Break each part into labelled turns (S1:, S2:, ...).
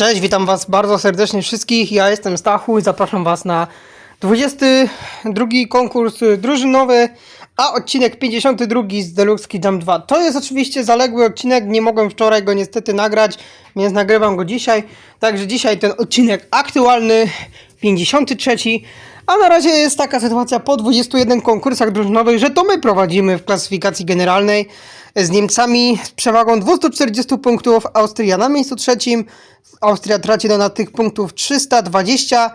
S1: Cześć, witam Was bardzo serdecznie wszystkich. Ja jestem Stachu i zapraszam Was na 22 konkurs drużynowy, a odcinek 52 z Deluxe Jump 2. To jest oczywiście zaległy odcinek, nie mogłem wczoraj go niestety nagrać, więc nagrywam go dzisiaj. Także dzisiaj ten odcinek aktualny, 53. A na razie jest taka sytuacja po 21 konkursach drużynowych, że to my prowadzimy w klasyfikacji generalnej z Niemcami z przewagą 240 punktów, Austria na miejscu trzecim, Austria traci do nas tych punktów 320,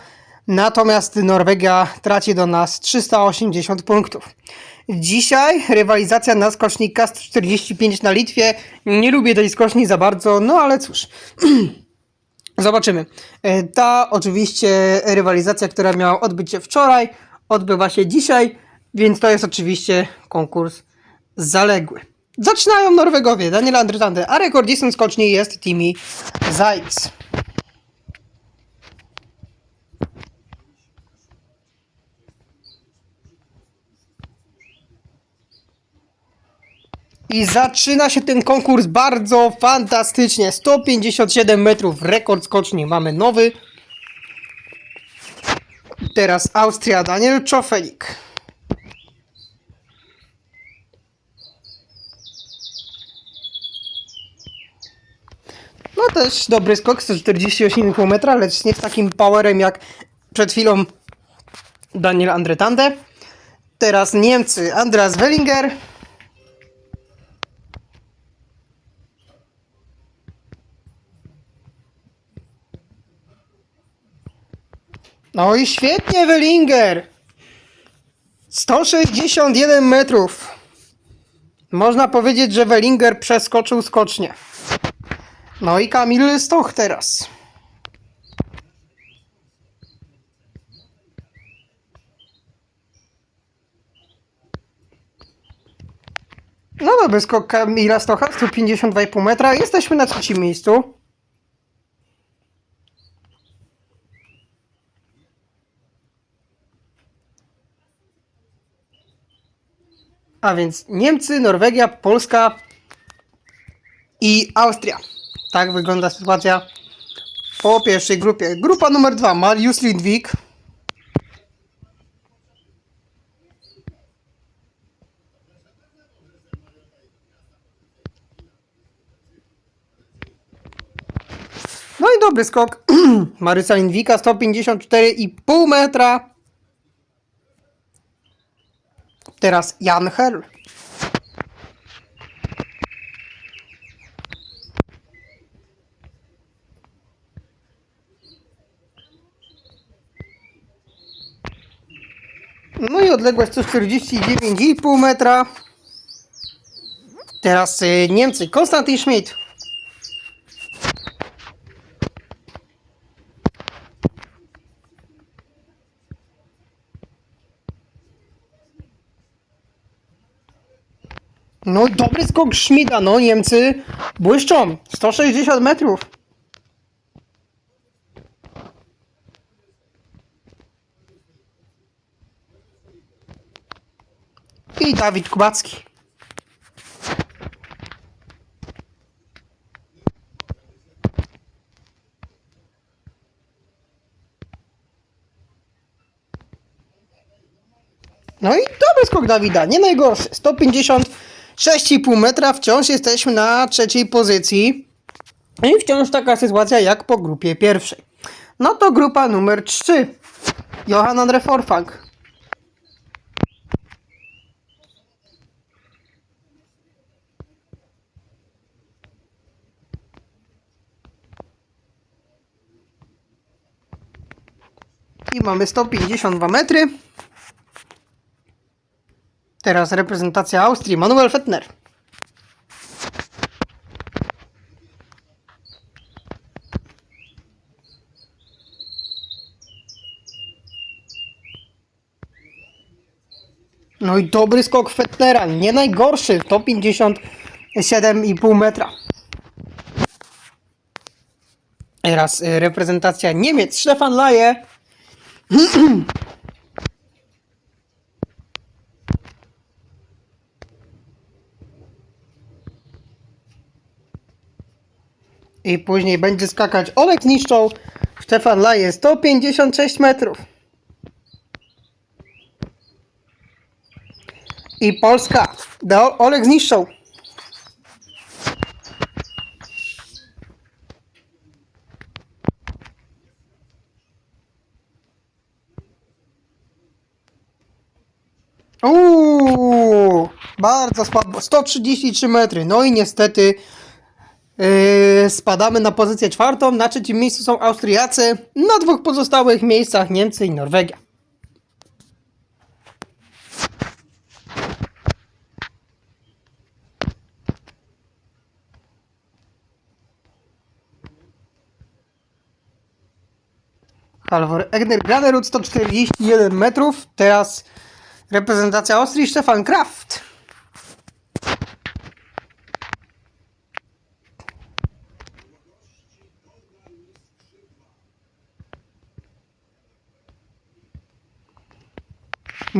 S1: natomiast Norwegia traci do nas 380 punktów. Dzisiaj rywalizacja na skocznika 145 na Litwie. Nie lubię tej skoczni za bardzo, no ale cóż. Zobaczymy. E, Ta oczywiście rywalizacja, która miała odbyć się wczoraj, odbywa się dzisiaj, więc to jest oczywiście konkurs zaległy. Zaczynają Norwegowie, Daniel Andretande, a rekordzistą skoczni jest Timi Zajc. I zaczyna się ten konkurs bardzo fantastycznie. 157 metrów, rekord skoczni mamy nowy. Teraz Austria, Daniel Czofelik. No też dobry skok, 148,5 metra, lecz nie z takim powerem jak przed chwilą Daniel Andretande. Teraz Niemcy, Andreas Wellinger. No i świetnie, Wellinger! 161 metrów. Można powiedzieć, że Wellinger przeskoczył skocznie. No i Kamil Stoch teraz. No dobry skok Kamila Stocha, 152,5 metra. Jesteśmy na trzecim miejscu. A więc Niemcy, Norwegia, Polska i Austria. Tak wygląda sytuacja po pierwszej grupie. Grupa numer dwa Mariusz Lindwik. No i dobry skok Marysa Lindwika, 154,5 metra. Teraz Jan Herl. No i odległość 149,5 metra. Teraz y, Niemcy. Konstantin Schmidt. No dobry skok Schmida, no Niemcy błyszczą. 160 metrów. I Dawid Kubacki. No i dobry skok Dawida, nie najgorszy. 156,5 metra, wciąż jesteśmy na trzeciej pozycji. I wciąż taka sytuacja jak po grupie pierwszej. No to grupa numer 3. Johan Andre Forfang. I mamy 152 metry. Teraz reprezentacja Austrii, Manuel Fettner. No i dobry skok Fettnera, nie najgorszy, 157,5 metra. Teraz y, reprezentacja Niemiec, Stefan Laje. I później będzie skakać Olek Niszczą, Stefan Laje 156 metrów. I Polska. Do Olek zniszczą. Uuu, bardzo słabo. 133 metry. No i niestety yy, spadamy na pozycję czwartą. Na trzecim miejscu są Austriacy. Na dwóch pozostałych miejscach Niemcy i Norwegia. Halvor Egner Granerud 141 metrów. Teraz reprezentacja Austrii Stefan Kraft.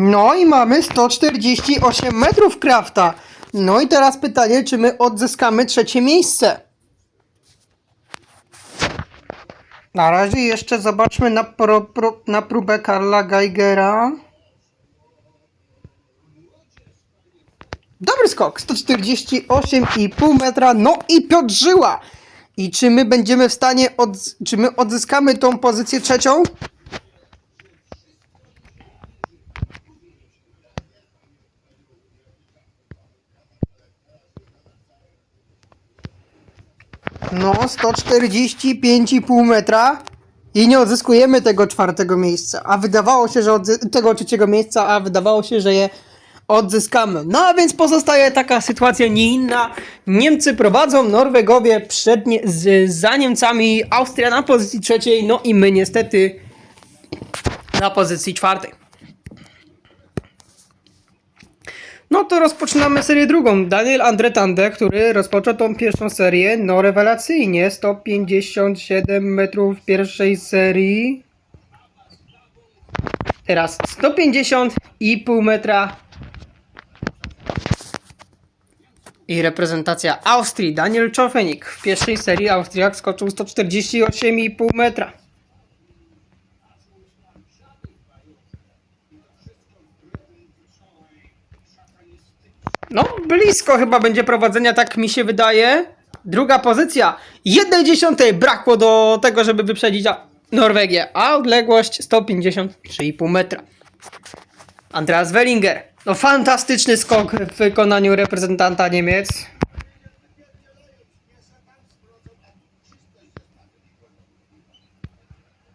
S1: No i mamy 148 metrów Krafta. No i teraz pytanie, czy my odzyskamy trzecie miejsce? Na razie jeszcze zobaczmy na, pro, pro, na próbę Karla Geigera. Dobry skok, 148,5 metra, no i Piotr Żyła. I czy my będziemy w stanie, od, czy my odzyskamy tą pozycję trzecią? No, 145,5 metra i nie odzyskujemy tego czwartego miejsca, a wydawało się, że tego trzeciego miejsca, a wydawało się, że je odzyskamy. No a więc pozostaje taka sytuacja nie inna. Niemcy prowadzą, Norwegowie przed nie- z, za Niemcami, Austria na pozycji trzeciej, no i my niestety na pozycji czwartej. No to rozpoczynamy serię drugą. Daniel Andretande, który rozpoczął tą pierwszą serię, no rewelacyjnie. 157 metrów pierwszej serii. Teraz 150,5 metra. I reprezentacja Austrii. Daniel Czofenik. W pierwszej serii Austriak skoczył 148,5 metra. No, blisko chyba będzie prowadzenia, tak mi się wydaje. Druga pozycja. Jednej dziesiątej brakło do tego, żeby wyprzedzić Norwegię, a odległość 153,5 metra. Andreas Wellinger. No fantastyczny skok w wykonaniu reprezentanta Niemiec.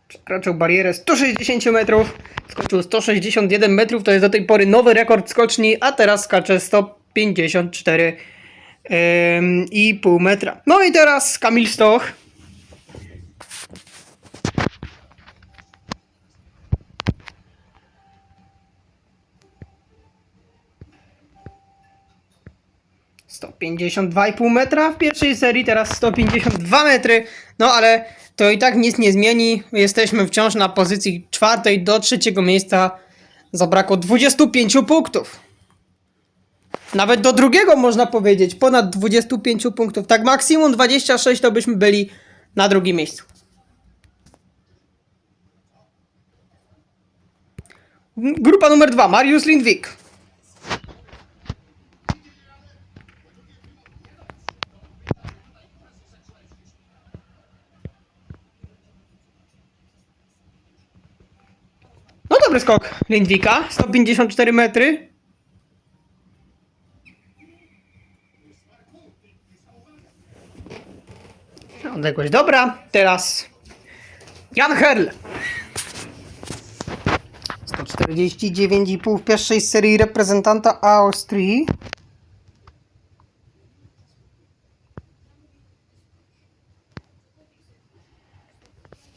S1: Przekroczył barierę 160 metrów, skoczył 161 metrów, to jest do tej pory nowy rekord skoczni, a teraz skacze 100 54 i pół metra. No i teraz Kamil Stoch. Sto pięćdziesiąt dwa i pół metra w pierwszej serii, teraz 152 metry, no ale to i tak nic nie zmieni. Jesteśmy wciąż na pozycji czwartej do trzeciego miejsca. Zabrakło 25 punktów. Nawet do drugiego można powiedzieć, ponad 25 punktów. Tak maksimum 26 to byśmy byli na drugim miejscu. Grupa numer dwa, Mariusz Lindwik. No dobry skok Lindwika, 154 metry. Odległość dobra. Teraz Jan Herl. 149,5 w pierwszej serii reprezentanta Austrii.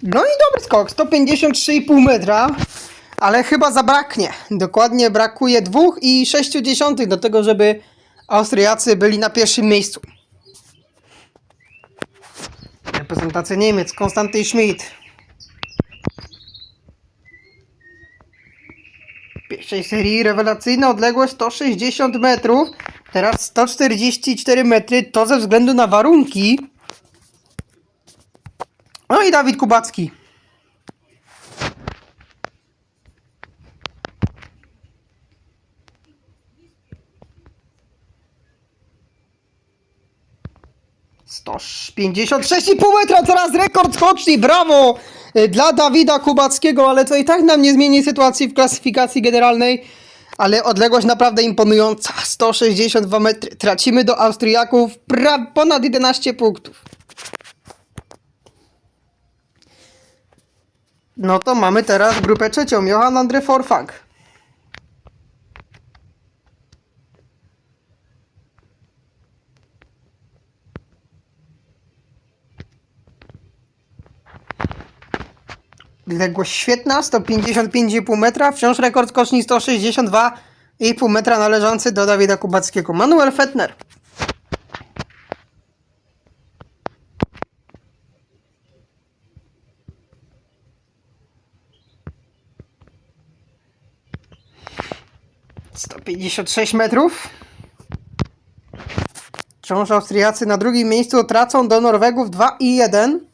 S1: No i dobry skok, 153,5 metra, ale chyba zabraknie. Dokładnie brakuje 2,6 do tego, żeby Austriacy byli na pierwszym miejscu. Reprezentacja Niemiec, Konstanty Schmidt. W pierwszej serii rewelacyjna odległość 160 metrów, teraz 144 metry, to ze względu na warunki. No i Dawid Kubacki. Sto pięćdziesiąt sześć i pół metra, teraz rekord skoczni, brawo y, dla Dawida Kubackiego, ale to i tak nam nie zmieni sytuacji w klasyfikacji generalnej, ale odległość naprawdę imponująca, 162 metry, tracimy do Austriaków ponad 11 punktów. No to mamy teraz grupę trzecią, Johan Andre Forfang. Odległość świetna, 155,5 metra, wciąż rekord skoczni 162,5 metra należący do Dawida Kubackiego. Manuel Fettner. Sto pięćdziesiąt sześć metrów. Wciąż Austriacy na drugim miejscu tracą do Norwegów 2 i 1.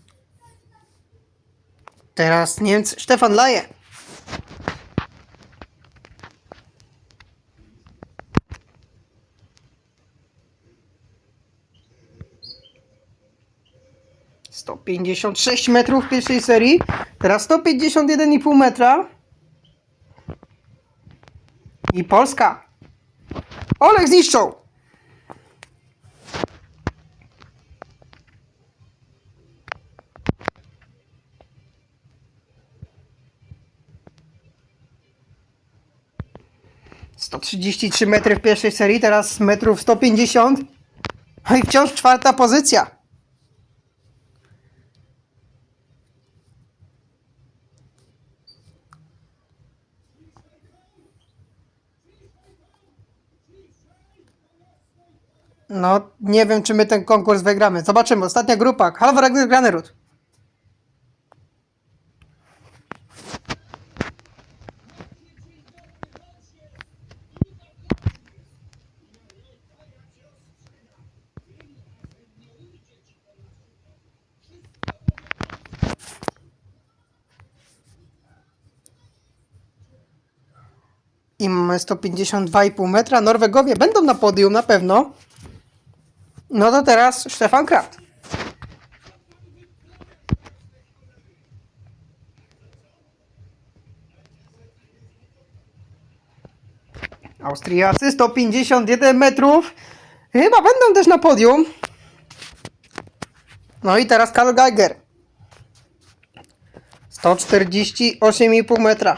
S1: Teraz Niemcy. Stefan Laje. Pięćdziesiąt sześć metrów w pierwszej serii. Teraz sto pięćdziesiąt jeden i pół metra. I Polska. Olek zniszczył. 133 metry w pierwszej serii, teraz metrów 150. No i wciąż czwarta pozycja. No, nie wiem, czy my ten konkurs wygramy. Zobaczymy. Ostatnia grupa. Halvor Granerud. Mamy 152,5 metra. Norwegowie będą na podium na pewno. No to teraz Stefan Kraft. Austriacy 151 metrów. Chyba będą też na podium. No i teraz Karl Geiger. 148,5 metra.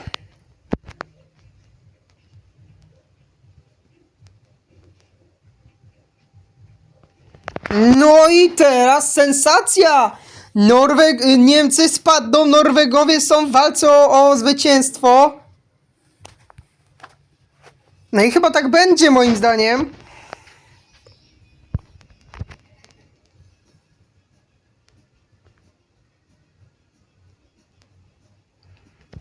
S1: No i teraz sensacja! Norweg Niemcy spadną, Norwegowie są w walce o, o zwycięstwo. No i chyba tak będzie moim zdaniem.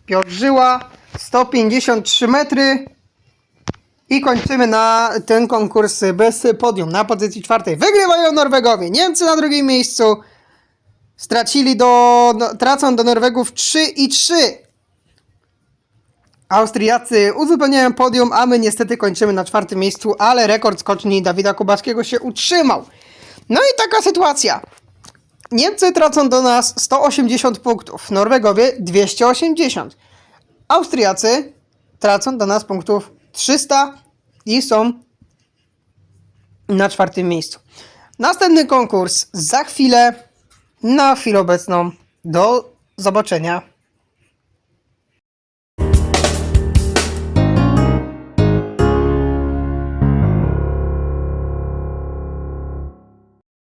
S1: Piotr Żyła, 153 metry. I kończymy na ten konkurs bez podium, na pozycji czwartej. Wygrywają Norwegowie, Niemcy na drugim miejscu. Stracili do, no, tracą do Norwegów 3 i 3. Austriacy uzupełniają podium, a my niestety kończymy na czwartym miejscu, ale rekord skoczni Dawida Kubackiego się utrzymał. No i taka sytuacja. Niemcy tracą do nas 180 punktów, Norwegowie 280. Austriacy tracą do nas punktów 300 i są na czwartym miejscu. Następny konkurs za chwilę. Na chwilę obecną do zobaczenia.